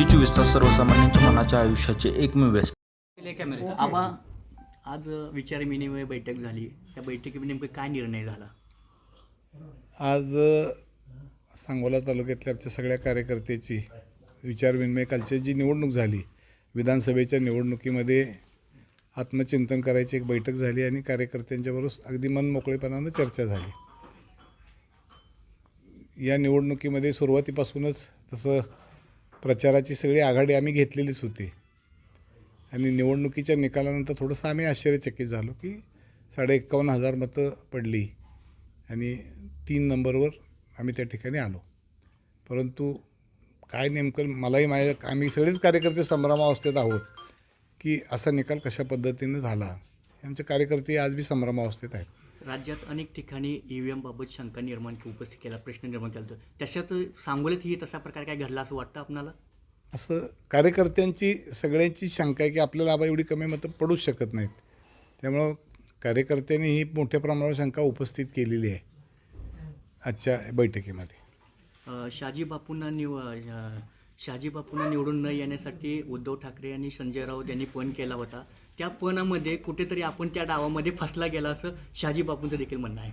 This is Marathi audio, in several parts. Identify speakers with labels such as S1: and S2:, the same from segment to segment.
S1: जी चोवीस तास सर्वसामान्यांच्या मनाच्या आयुष्याचे एकमेव व्यास
S2: केले कॅमेरे आबा आज विचार विनिमय बैठक झाली. त्या बैठकीमध्ये नेमकं काय निर्णय झाला?
S3: आज सांगोला तालुक्यातल्या आमच्या सगळ्या कार्यकर्त्याची विचारविनिमय कालची जी निवडणूक झाली विधानसभेच्या निवडणुकीमध्ये आत्मचिंतन करायची एक बैठक झाली आणि कार्यकर्त्यांच्याबरोबर अगदी मन मोकळेपणानं चर्चा झाली. या निवडणुकीमध्ये सुरुवातीपासूनच तसं प्रचाराची सगळी आघाडी आम्ही घेतलेलीच होती. आणि निवडणुकीच्या निकालानंतर थोडंसं आम्ही आश्चर्यचकित झालो की साडे एक्कावन्न हजार मतं पडली आणि तीन नंबरवर आम्ही त्या ठिकाणी आलो. परंतु काय नेमकं मलाही माझ्या आम्ही सगळेच कार्यकर्ते संभ्रमावस्थेत आहोत की असा निकाल कशा पद्धतीनं झाला? आमचे कार्यकर्ते आज बी संभ्रमावस्थेत आहेत.
S2: राज्यात अनेक ठिकाणी ई व्ही एमबाबत शंका निर्माण की उपस्थित केला प्रश्न निर्माण केला होता. त्याच्यात सांगोलीत ही तसा प्रकार काय घडला असं वाटतं आपणाला?
S3: असं कार्यकर्त्यांची सगळ्यांची शंका आहे की आपल्याला आबा एवढी कमी मतं पडूच शकत नाहीत. त्यामुळं कार्यकर्त्यांनी ही मोठ्या प्रमाणावर शंका उपस्थित केलेली आहे आजच्या बैठकीमध्ये.
S2: अं, शहाजी बापूंना निव अं, शहाजी बापूंना निवडून न येण्यासाठी उद्धव ठाकरे आणि संजय राऊत यांनी पण केला होता. त्या पणामध्ये कुठेतरी आपण त्या डावामध्ये फसला गेला असं शहाजी बापूंचं देखील म्हणणं आहे.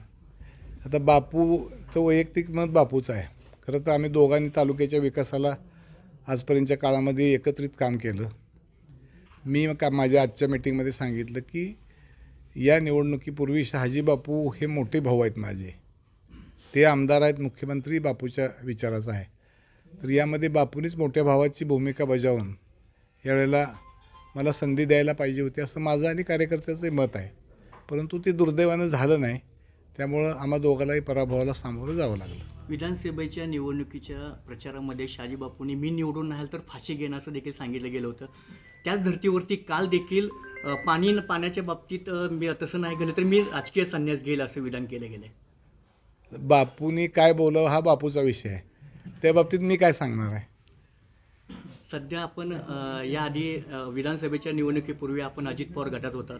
S3: आता बापूचं वैयक्तिक मत बापूचं आहे. खरं तर आम्ही दोघांनी तालुक्याच्या विकासाला आजपर्यंतच्या काळामध्ये एकत्रित काम केलं. मी का माझ्या आजच्या मीटिंगमध्ये सांगितलं की या निवडणुकीपूर्वी शहाजी बापू हे मोठे भाऊ आहेत माझे. ते आमदार आहेत मुख्यमंत्री बापूच्या विचाराचा आहे. तर यामध्ये बापूनीच मोठ्या भावाची भूमिका बजावून यावेळेला मला संधी द्यायला पाहिजे होती असं माझं आणि कार्यकर्त्याचं मत आहे. परंतु ते दुर्दैवानं झालं नाही. त्यामुळं आम्हा दोघांलाही पराभवाला सामोरं जावं लागलं.
S2: विधानसभेच्या निवडणुकीच्या प्रचारामध्ये शहाजी बापूंनी मी निवडून नाही तर फाशी घेणं असं देखील सांगितलं गेलं होतं. त्याच धर्तीवरती काल देखील पाणी पाण्याच्या बाबतीत मी तसं नाही गेलं तर मी राजकीय संन्यास घेईल असं विधान केलं गेलं
S3: बापूनी काय बोलावं हा बापूचा विषय आहे. त्या बाबतीत मी काय सांगणार आहे?
S2: सध्या आपण याआधी विधानसभेच्या निवडणुकीपूर्वी आपण अजित पवार गटात होतात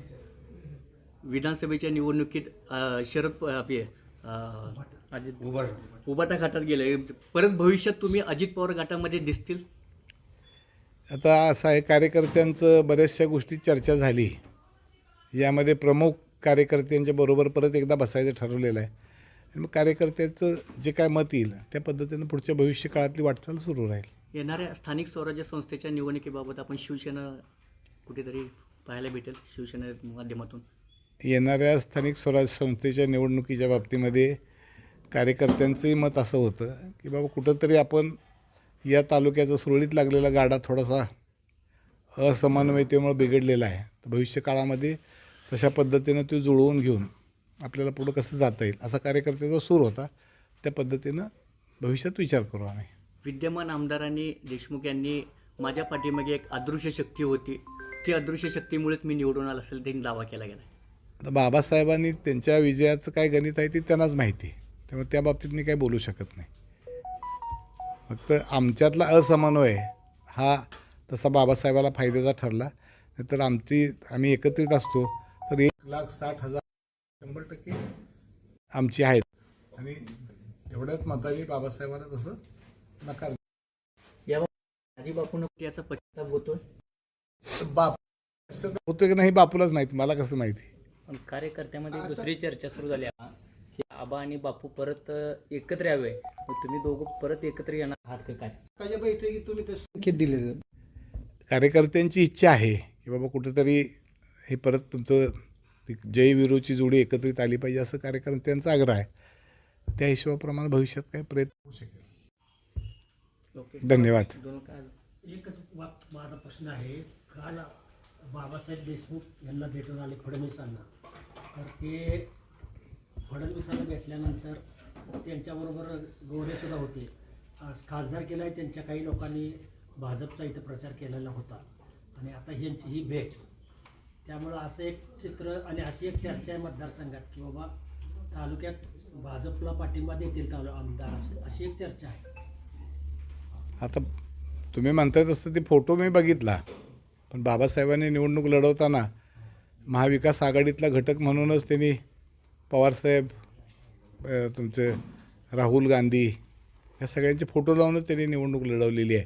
S2: विधानसभेच्या निवडणुकीत शरद प- आपले अजित. उबाटा. गटात गेले. परत भविष्यात तुम्ही अजित पवार गटामध्ये दिसतील?
S3: आता असं आहे कार्यकर्त्यांचं बऱ्याचशा गोष्टी चर्चा झाली. यामध्ये प्रमुख कार्यकर्त्यांच्या बरोबर परत एकदा बसायचं ठरवलेलं आहे. आणि मग कार्यकर्त्याचं जे काय मत येईल त्या पद्धतीनं पुढच्या भविष्य काळातली वाटचाल सुरू राहील.
S2: येणाऱ्या स्थानिक स्वराज्य संस्थेच्या निवडणुकीबाबत आपण शिवसेना कुठेतरी पाहायला भेटेल शिवसेना माध्यमातून.
S3: येणाऱ्या स्थानिक स्वराज्य संस्थेच्या निवडणुकीच्या बाबतीमध्ये कार्यकर्त्यांचंही मत असं होतं की बाबा कुठंतरी आपण या तालुक्याचा सुरळीत लागलेला गाडा थोडासा असमन्वयतेमुळे बिघडलेला आहे. तर भविष्य काळामध्ये तशा पद्धतीनं तो जुळवून घेऊन आपल्याला पुढं कसं जाता येईल असा कार्यकर्त्याचा सूर होता. त्या पद्धतीनं भविष्यात विचार करू आम्ही.
S2: विद्यमान आमदारांनी देशमुख यांनी माझ्या पाठीमागे एक अदृश्य शक्ती होती. ती अदृश्य शक्तीमुळेच मी निवडून आला असेल त्यांनी दावा केला गेला.
S3: आता बाबासाहेबांनी त्यांच्या विजयाचं काय गणित आहे ते त्यांनाच माहिती आहे. त्यामुळे त्या बाबतीत मी काही बोलू शकत नाही. फक्त आमच्यातला असमन्वय हा तसा बाबासाहेबाला फायद्याचा ठरला. नाहीतर आमची आम्ही एकत्रित असतो तर एक लाख साठ हजार शंभर टक्के आमची आहेत. आणि एवढ्याच मताने बाबासाहेबांना तसं नकार
S2: या माझी बापून याचा पश्चाताप होतोय?
S3: बाप. होतो की नाही बापूलाच माहिती मला कसं माहिती?
S4: पण कार्यकर्त्यामध्ये दुसरी चर्चा सुरू झाली. आहे की आबा आणि बापू परत अ, एकत्र यावे. मग तुम्ही दोघं परत एकत्र येणार आहात का काय?
S3: कार्यकर्त्यांची इच्छा आहे की बाबा कुठेतरी हे परत तुमचं ती जय विरूची जोडी एकत्रित आली पाहिजे असं कार्यकर्त्यांचा आग्रह आहे. त्या हिशोबाप्रमाणे भविष्यात काही प्रयत्न होऊ शकेल. धन्यवाद.
S5: एकच वाक माझा प्रश्न आहे. काल बाबासाहेब देशमुख यांना भेटून आले फडणवीसांना. तर ते फडणवीसांना भेटल्यानंतर त्यांच्याबरोबर गोरेसुद्धा होते. आज खासदार केला आहे त्यांच्या काही लोकांनी भाजपचा इथं प्रचार केलेला होता. आणि आता ह्यांची ही भेट. त्यामुळं असं एक चित्र आणि अशी एक चर्चा आहे मतदारसंघात की बाबा तालुक्यात भाजपला पाठिंबा देतील तालु आमदार असं अशी एक चर्चा आहे.
S3: आता तुम्ही म्हणताय तसं ते फोटो मी बघितला. पण बाबासाहेबांनी निवडणूक लढवताना महाविकास आघाडीतला घटक म्हणूनच त्यांनी पवारसाहेब तुमचे राहुल गांधी या सगळ्यांचे फोटो लावूनच त्यांनी निवडणूक लढवलेली आहे.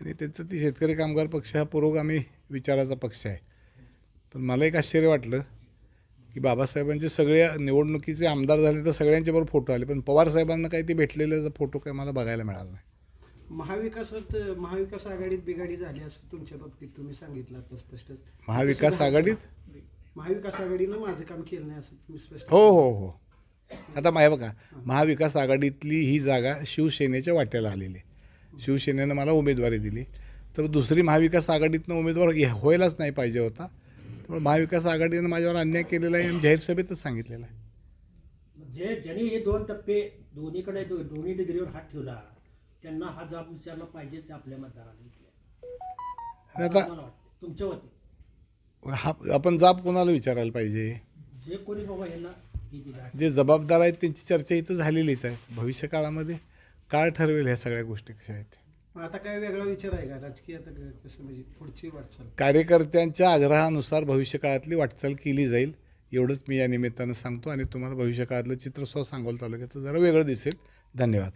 S3: आणि त्याचं ती शेतकरी कामगार पक्ष हा पुरोगामी विचाराचा पक्ष आहे. पण मला एक आश्चर्य वाटलं की बाबासाहेबांचे सगळे निवडणुकीचे आमदार झाले तर सगळ्यांच्याबरोबर फोटो आले. पण पवार साहेबांना काही ते भेटलेले फोटो काय मला बघायला मिळाला नाही.
S6: महाविकासात महाविकास आघाडीत बिघाडी झाली असं तुमच्या बाबतीत तुम्ही सांगितलं आता स्पष्टच
S3: महाविकास आघाडीत?
S6: महाविकास आघाडीनं माझं काम केलं नाही असं तुम्ही स्पष्ट
S3: हो हो हो. आता माहे बघा महाविकास आघाडीतली ही जागा शिवसेनेच्या वाट्याला आलेली आहे. शिवसेनेनं मला उमेदवारी दिली. तर दुसरी महाविकास आघाडीतनं उमेदवार व्हायलाच नाही पाहिजे होता. त्यामुळे महाविकास आघाडीनं माझ्यावर अन्याय केलेला आहे आणि जाहीर सभेतच सांगितलेलं आहे.
S5: जे ज्यांनी हे दोन टप्पे दोन्हीकडे दोन्ही डिग्रीवर हात ठेवला त्यांना हा जाब विचारला पाहिजेच आपल्या मतदारांनी
S3: आता
S5: मला वाटतं तुमच्या वती
S3: हा आपण जाब कोणाला विचारायला पाहिजे?
S5: जे कोणी बाबा यांना हे दिलं आहे,
S3: जे जबाबदार आहेत त्यांची चर्चा इथं झालेलीच आहे. भविष्य काळामध्ये काळ ठरवेल ह्या सगळ्या गोष्टी कशा आहेत.
S6: मग आता काय वेगळा विचार आहे का? राजकीय आता क- कसं म्हणजे पुढची वाटचाल.
S3: कार्यकर्त्यांच्या आग्रहानुसार भविष्यकाळातली वाटचाल केली जाईल. एवढंच मी या निमित्तानं सांगतो आणि तुम्हाला भविष्यकाळातलं चित्र स्व सांगोल तालुक्याचं जरा वेगळं दिसेल. धन्यवाद.